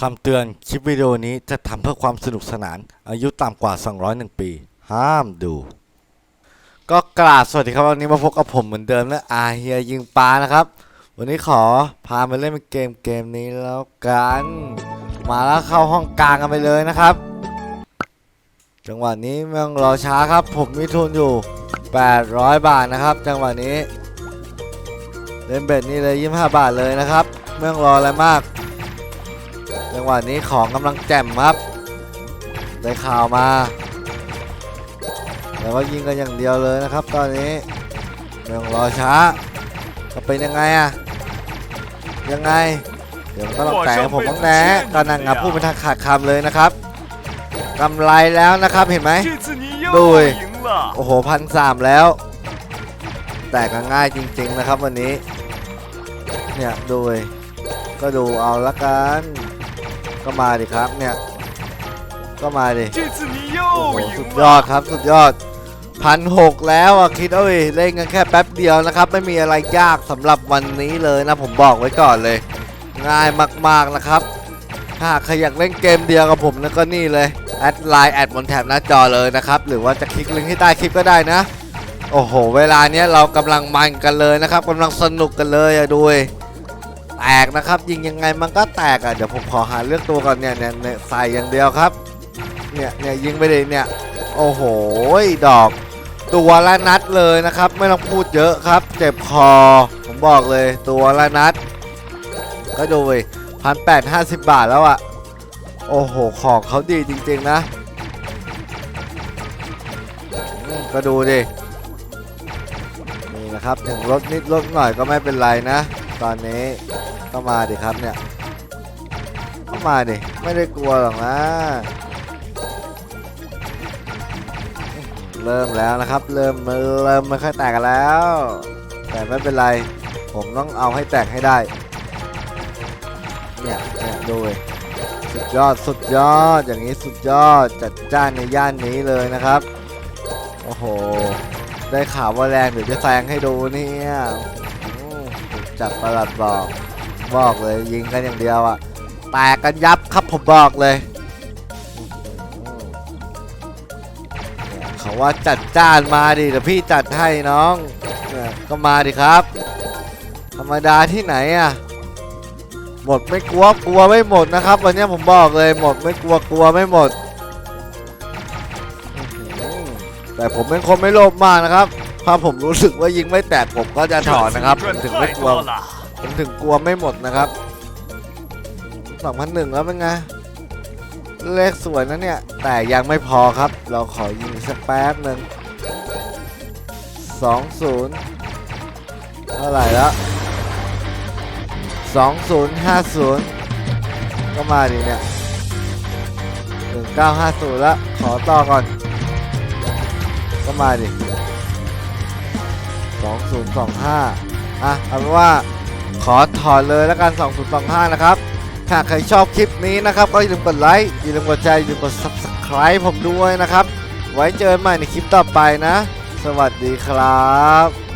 คำเตือนคลิปวิดีโอนี้จะทำเพื่อความสนุกสนาน อายุต่ำกว่า 201 ปี ห้ามดู ก็กราบสวัสดีครับวันนี้มาพบกับผมเหมือนเดิมและอาเฮียยิงปลานะครับ วันนี้ขอพามาเล่นเกมเกมนี้แล้วกัน มาแล้วเข้าห้องกลางกันไปเลยนะครับ จังหวะนี้ไม่ต้องรอช้าครับ ผมมีทุนอยู่ 800 บาทนะครับ จังหวะนี้เล่นเบ็ดนี่เลย 25 บาทเลยนะครับไม่ต้องรออะไรมาก จังหวะนี้ของกำลังแจ่มครับ ได้ข่าวมา แต่ว่ายิงกันอย่างเดียวเลยนะครับ ตอนนี้ยังรอช้าจะเป็นยังไงอะยังไง เดี๋ยวต้องแต่ผมต้องแน่ก็นั่งพูดเป็นทางขาดคำเลยนะครับกำไรแล้วนะครับเห็นไหมดูโอ้โหพันสามแล้ว แต่ก็ง่ายจริง ๆนะครับวันนี้ เนี่ยดูก็ดูเอาละกัน ก็มาดิครับเนี่ย ก็มาดิโอ้โหสุดยอดครับสุดยอดพันหกแล้วอะคิดเอ้ยเล่นกันแค่แป๊บเดียวนะครับ ไม่มีอะไรยากสำหรับวันนี้เลยนะผมบอกไว้ก่อนเลย ง่ายมากๆนะครับ หากใครอยากเล่นเกมเดียวกับผมนะก็นี่เลย แอดไลน์แอดบนแถบหน้าจอเลยนะครับ หรือว่าจะคลิกลิงก์ที่ใต้คลิปก็ได้นะ โอ้โห เวลาเนี้ยเรากำลังมันกันเลยนะครับกำลังสนุกกันเลยอะด้วย แตกนะครับยิงยังไงมันก็แตกอะเดี๋ยวผมขอหาเลือกตัวก่อนเนี่ยเนี่ยใส่อย่างเดียวครับเนี่ยเนี่ยยิงไปเลยเนี่ยโอ้โหดอกตัวละนัดเลยนะครับ ไม่ต้องพูดเยอะครับ เจ็บคอผมบอกเลยตัวละนัด ก็ดูไปพันแปดห้าสิบบาทแล้วอะโอ้โห ของเขาดีจริงๆนะ ก็ดูดิ นี่นะครับ ถึงลดนิดลดหน่อยก็ไม่เป็นไรนะ ตอนนี้ก็มาดิครับเนี่ยก็มาดิไม่ได้กลัวหรอกนะ เริ่มแล้วนะครับ เริ่มเริ่มไม่ค่อยแตกกันแล้ว แต่ไม่เป็นไร ผมต้องเอาให้แตกให้ได้ เนี่ยเนี่ยดูเลยสุดยอดสุดยอดอย่างนี้สุดยอดจัดจ้านในย่านนี้เลยนะครับโอ้โหได้ข่าวว่าแรงเดี๋ยวจะแซงให้ดูเนี่ย จัดประหลัดบอกบอกเลยยิงกันอย่างเดียวอะแตกกันยับครับผมบอกเลย เขาว่าจัดจ้านมาดิเดี๋ยวพี่จัดให้น้องเนี่ยก็มาดิครับ ธรรมดาที่ไหนอะหมดไม่กลัวกลัวไม่หมดนะครับ วันนี้ผมบอกเลยหมดไม่กลัวกลัวไม่หมด แต่ผมเป็นคนไม่โลภมากนะครับ ถ้าผมรู้สึกว่ายิงไม่แตกผมก็จะถอนนะครับผมถึงไม่กลัว。ผมถึงกลัวไม่หมดนะครับสองพันหนึ่งแล้วเป็นไงเลขสวยนะเนี่ย แต่ยังไม่พอครับ เราขอยิงสักแป๊บหนึ่งสองศูนย์เท่าไหร่แล้วสองศูนย์ห้าศูนย์ก็มาดิเนี่ยหนึ่งเก้าห้าศูนย์แล้วขอต่อก่อน ก็มาดิ สองศูนย์สองห้าอะเอาเป็นว่าขอถอดเลยแล้วกัน 2025 นะครับถ้าใครชอบคลิปนี้นะครับ ก็อย่าลืมกดไลค์อย่าลืมกดใจอย่าลืมกด subscribe ผมด้วยนะครับ ไว้เจอกันใหม่ในคลิปต่อไปนะ สวัสดีครับ